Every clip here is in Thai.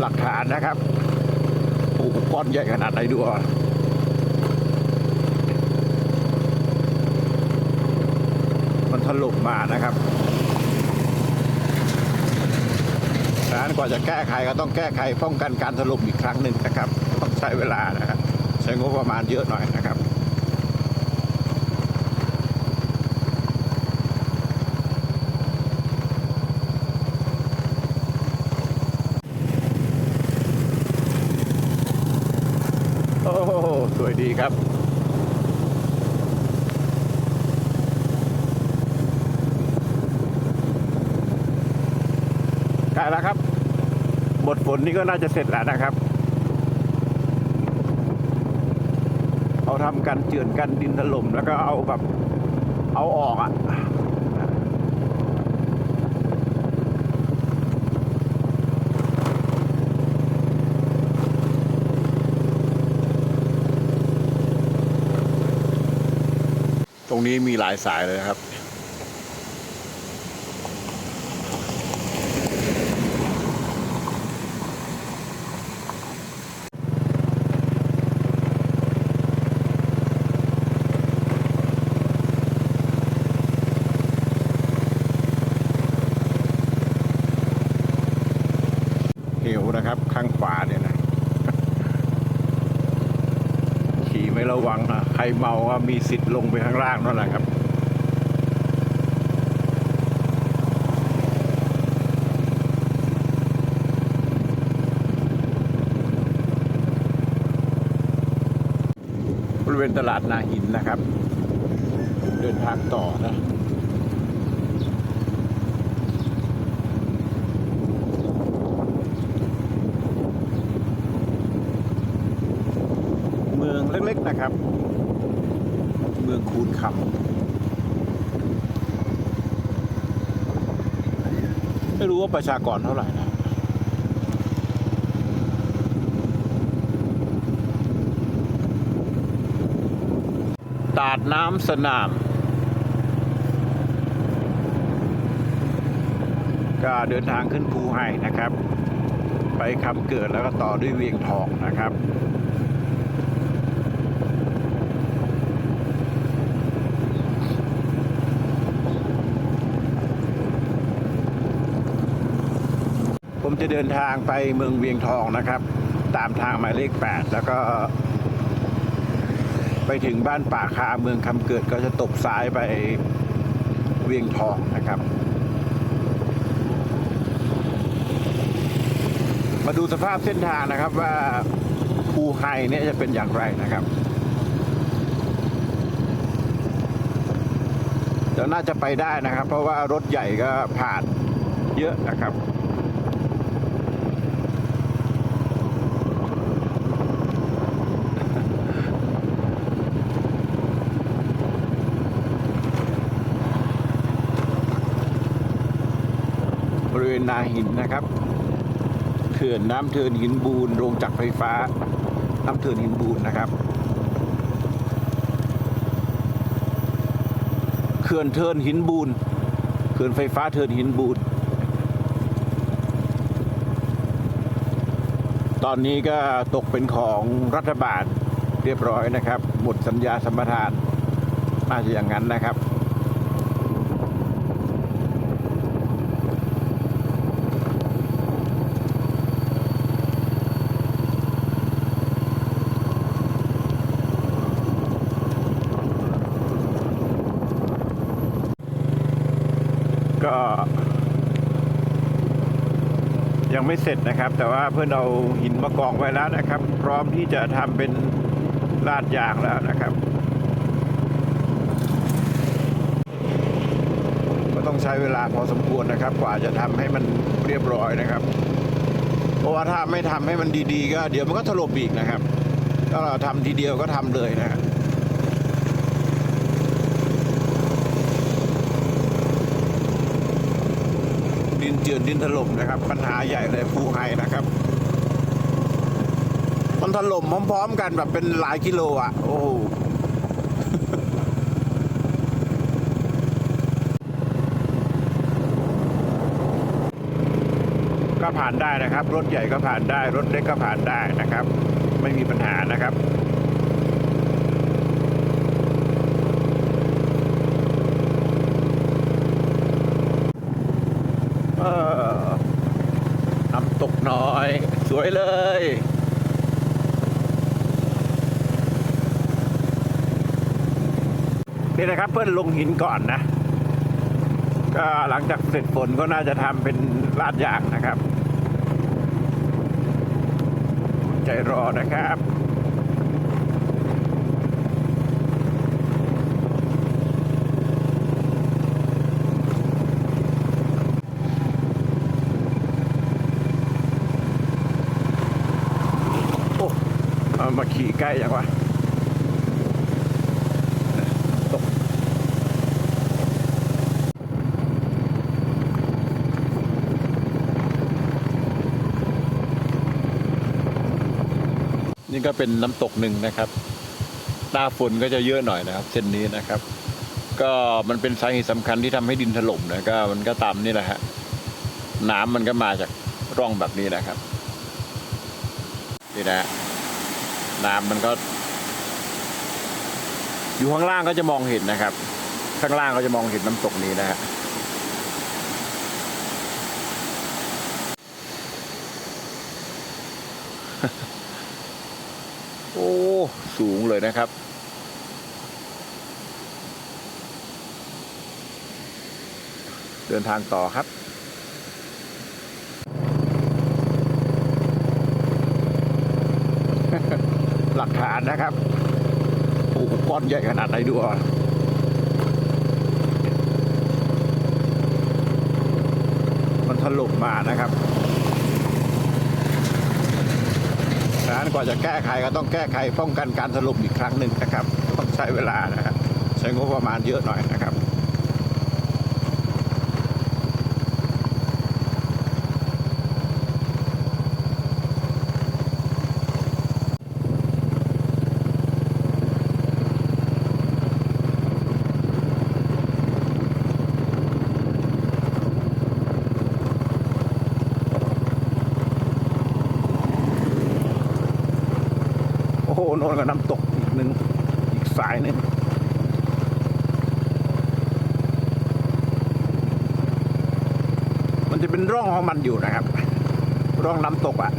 หลักฐานนะครับปูก้อนใหญ่ขนาดไหนดูอะมันถล่มมานะครับดังนั้นกว่าจะแก้ไขก็ต้องแก้ไขป้องกันการถล่มอีกครั้งหนึ่งนะครับ ต้องใช้เวลานะครับ ใช้งบประมาณเยอะหน่อยนะครับ สวยดีครับใกล้แล้วครับ บทฝนนี่ก็น่าจะเสร็จแล้วนะครับเอาทำกันเจือนกันดินถล่มแล้วก็เอาแบบเอาออกอะ รงนี้มีหลายสายเลยครับ เหวนะครับ ข้างขวาเนี่ยนะ ขี่ ไม่ระวังนะใครเมาว่ามีสิทธิ์ลงไปข้างล่างนั่นแหละครับ บริเวณตลาดนาหินนะครับ เดินทางต่อนะ เมืองเล็กๆนะครับ เมืองคูนคำไม่รู้ว่าประชากรเท่าไหร่นะตาดน้ำสนาม ก็เดินทางขึ้นภูไห่นะครับ ไปคำเกิดแล้วก็ต่อด้วยเวียงทองนะครับ จะเดินทางไปเมืองเวียงทองนะครับ ตามทางหมายเลข 8 แล้วก็ ไปถึงบ้านป่าคาเมืองคำเกิดก็จะตบซ้ายไปเวียงทองนะครับ มาดูสภาพเส้นทางนะครับว่าภูไฮเนี่ยจะเป็นอย่างไรนะครับเดี๋ยวน่าจะไปได้นะครับ เพราะว่ารถใหญ่ก็ผ่านเยอะนะครับ บริเวณ นาหินนะครับเขื่อนน้ำเทินหินบูนโรงจักรไฟฟ้า น้ำเทินหินบูนนะครับเขื่อนเทินหินบูนเขื่อนไฟฟ้าเทินหินบูนตอนนี้ก็ตกเป็นของรัฐบาลเรียบร้อยนะครับ หมดสัญญาสัมปทานน่าจะอย่างนั้นนะครับ ก็ยังไม่เสร็จนะครับ แต่ว่าเพื่อนเอาหินมากองไว้แล้วนะครับ พร้อมที่จะทำเป็นลาดยางแล้วนะครับ ก็ต้องใช้เวลาพอสมควรนะครับ กว่าจะทำให้มันเรียบร้อยนะครับ เพราะว่าถ้าไม่ทำให้มันดีๆ ก็ เดี๋ยวมันก็ถล่มอีกนะครับถ้าเราทำทีเดียวก็ทำเลยนะครับือนดินถล่มนะครับ ปัญหาใหญ่เลยภูไฮนะครับ มันถล่มพร้อมๆกันแบบเป็นหลายกิโลอะ โอ้โหก็ผ่านได้นะครับ รถใหญ่ก็ผ่านได้ รถเล็กก็ผ่านได้นะครับ ไม่มีปัญหานะครับ เออ น้ำตกน้อย สวยเลย นี่นะครับเพื่อนลงหินก่อนนะ ก็หลังจากเสร็จฝนก็น่าจะทำเป็นลาดยางนะครับ ใจรอนะครับ โอ้เอามาขี่ ใกล้ยังวะนี่ก็เป็นน้ำตกหนึ่งนะครับ หน้าฝนก็จะเยอะหน่อยนะครับ เส้นนี้นะครับ ก็มันเป็นสาเหตุสำคัญที่ทำให้ดินถล่มนะก็มันก็ตามนี่แหละฮะน้ำมันก็มาจากร่องแบบนี้นะครับนี่นะ น้ำมันก็ อยู่ข้างล่างก็จะมองเห็นนะครับ ข้างล่างก็จะมองเห็นน้ำตกนี้นะฮะโอ้สูงเลยนะครับเดินทางต่อครับานนะครับโอ้ก้อนใหญ่ขนาดไหนดูอะมันถล่มมานะครับดังนั้นกว่าจะแก้ไขก็ต้องแก้ไขป้องกันการถล่มอีกครั้งหนึ่งนะครับ ต้องใช้เวลานะครับใช้งบประมาณเยอะหน่อยนะครับ โอ้โหโน่นก็น้ำตกอีกห นึ่งอีกสายหนึ่งมันจะเป็นร่องของมันอยู่นะครับ ร่องน้ำตกอะ่ะ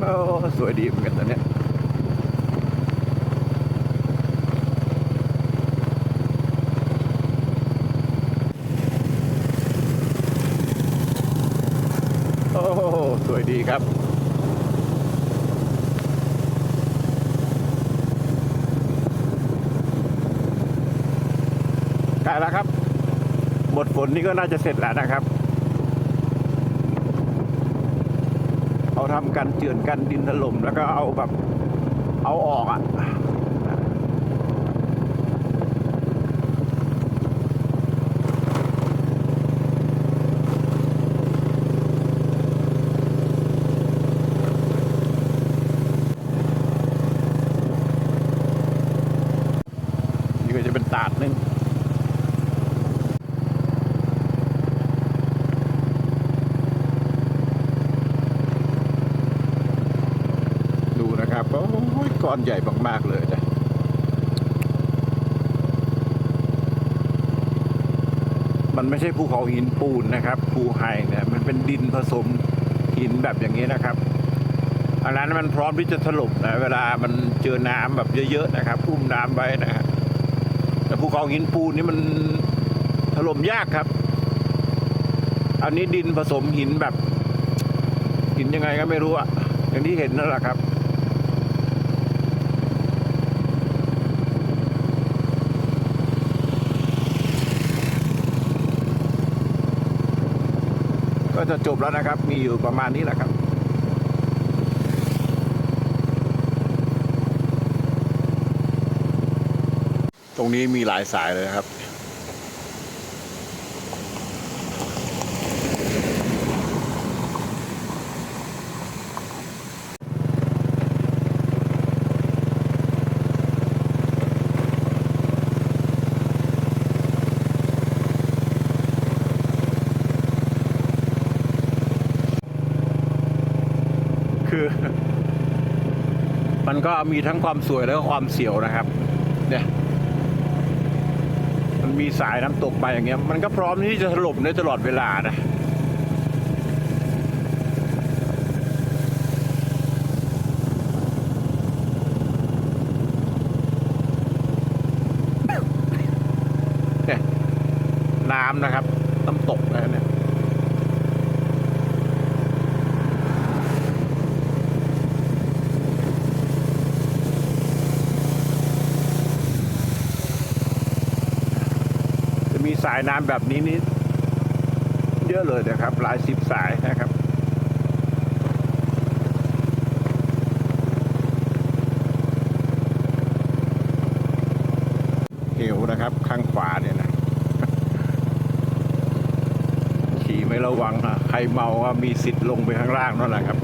โอ้สวยดีเหมือนกันตอนเนี้ย โอ้โห สวยดีครับใกล้แล้วครับ หมดฝนนี่ก็น่าจะเสร็จแล้วนะครับเอาทำกันเจือนกันดินถล่มแล้วก็เอาแบบ เอาออกอะก็จะเป็นตาดหนึ่งดูนะครับโอ้ยก้อนใหญ่มากๆเลยนะมันไม่ใช่ภูเขาหินปูนนะครับภูไฮเนี่ยมันเป็นดินผสมหินแบบอย่างนี้นะครับอันนั้นมันพร้อมที่จะถล่มนะเวลามันเจอน้ำแบบเยอะๆนะครับพุ่มน้ำไว้นะฮะแต่ภูเขาหินปูนนี่มันถล่มยากครับ อันนี้ดินผสมหินแบบหินยังไงก็ไม่รู้อะอย่างที่เห็นนั่นแหละครับ ก็จะจบแล้วนะครับ มีอยู่ประมาณนี้แหละครับตรงนี้มีหลายสายเลยครับ คือ มันก็มีทั้งความสวยแล้วก็ความเสียวนะครับ เนี่ย มันมีสายน้ำตกไปอย่างเงี้ย มันก็พร้อมที่จะถล่มได้ตลอดเวลานะ เนี่ยน้ำนะครับ น้ำตกนะเนี่ย จะมีสายน้ำแบบนี้นี่เยอะเลยนะครับ หลายสิบสายนะครับเหวนะครับ ข้างขวาเนี่ยนะขี่ไม่ระวังนะใครเมาก็มีสิทธิ์ลงไปข้างล่างนั่นแหละครับ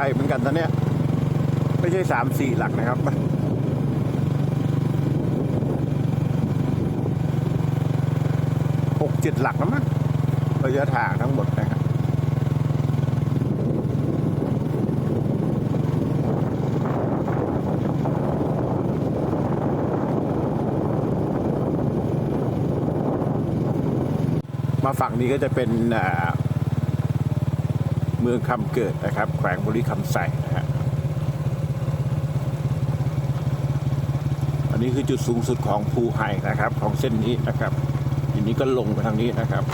ลเหมือนกันตอนเนี้ย ไม่ใช่สามสี่หลักนะครับหกเจ็ดหลักแล้วมั้งระยะทางทั้งหมดนะครับมาฝั่งนี้ก็จะเป็นอ่า เมืองคำเกิดนะครับ แขวงบุรีคำใส่นะฮะอันนี้คือจุดสูงสุดของภูไห่นะครับ ของเส้นนี้นะครับทีนี้ก็ลงไปทางนี้นะครับ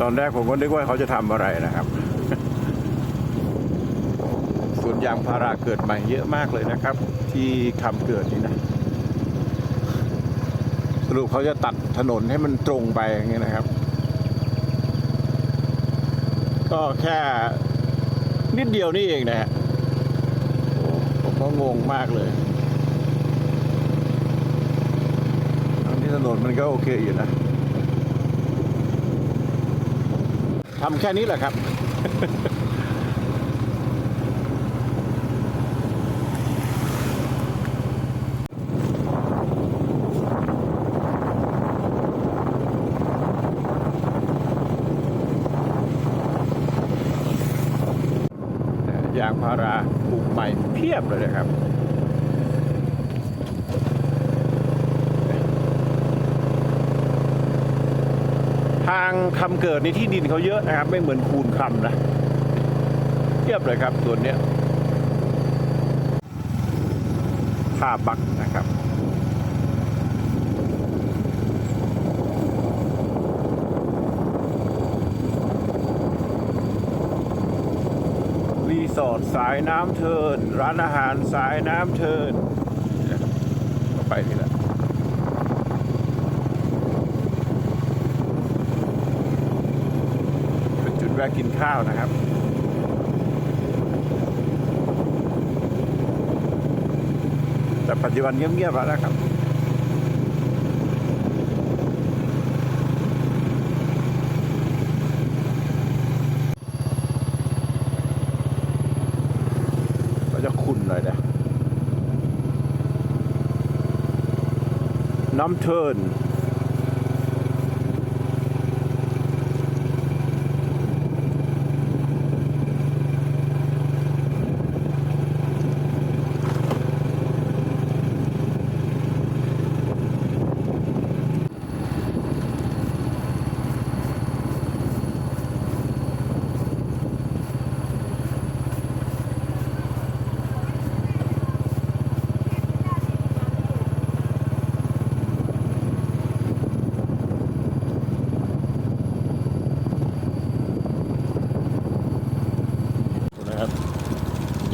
ตอนแรกผมก็นึกว่าเขาจะทำอะไรนะครับ นยางพาราเกิดใหม่เยอะมากเลยนะครับ ที่คำเกิดนี่นะสรุปเขาจะตัดถนนให้มันตรงไปอย่างเงี้ยนะครับ ก็แค่นิดเดียวนี่เองนะฮะผมก็งงมากเลยทั้งที่ถนนมันก็โอเคอยู่นะทำแค่นี้แหละครับ พาราปลูกใหม่เพียบเลยนะครับทางคำเกิดในที่ดินเขาเยอะนะครับ ไม่เหมือนคูนคำนะเทียบเลยครับส่วนเนี้ยท่าบักนะครับ รี สอร์ทสายน้ำเทิน ร้านอาหารสายน้ำเทินไปนี่แหละเป็นจุดแวะกินข้าวนะครับแต่ปัจจุบันเงียบๆแล้วนะครับ ก็จะขุ่นหน่อยนะ น้ำ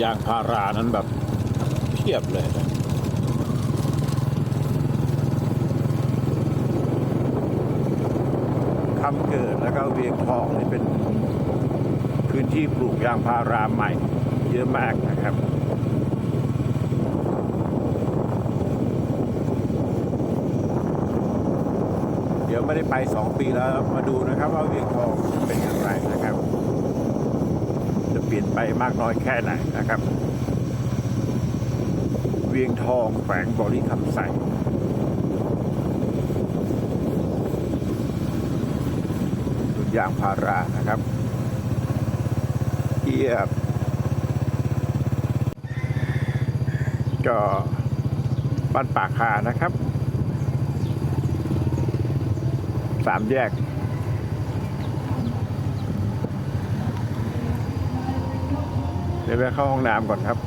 ยางพารานั้นแบบเพียบเลยนะคำเกิดแล้วก็เวียงทองนี่เป็นพื้นที่ปลูกยางพาราใหม่ เยอะมากนะครับเดี๋ยวไม่ได้ไปสองปีแล้วมาดูนะครับว่าเวียงทองเป็นอย่างไรนะครับ ปลี่ยนไปมากน้อยแค่ไหนนะครับ เวียงทองแฝงบริคำใสสุดยางพารานะครับเทียบ ก็บ้านปากคานะครับ สามแยก ดี๋ยวไปเข้าห้องน้ำก่อนครับ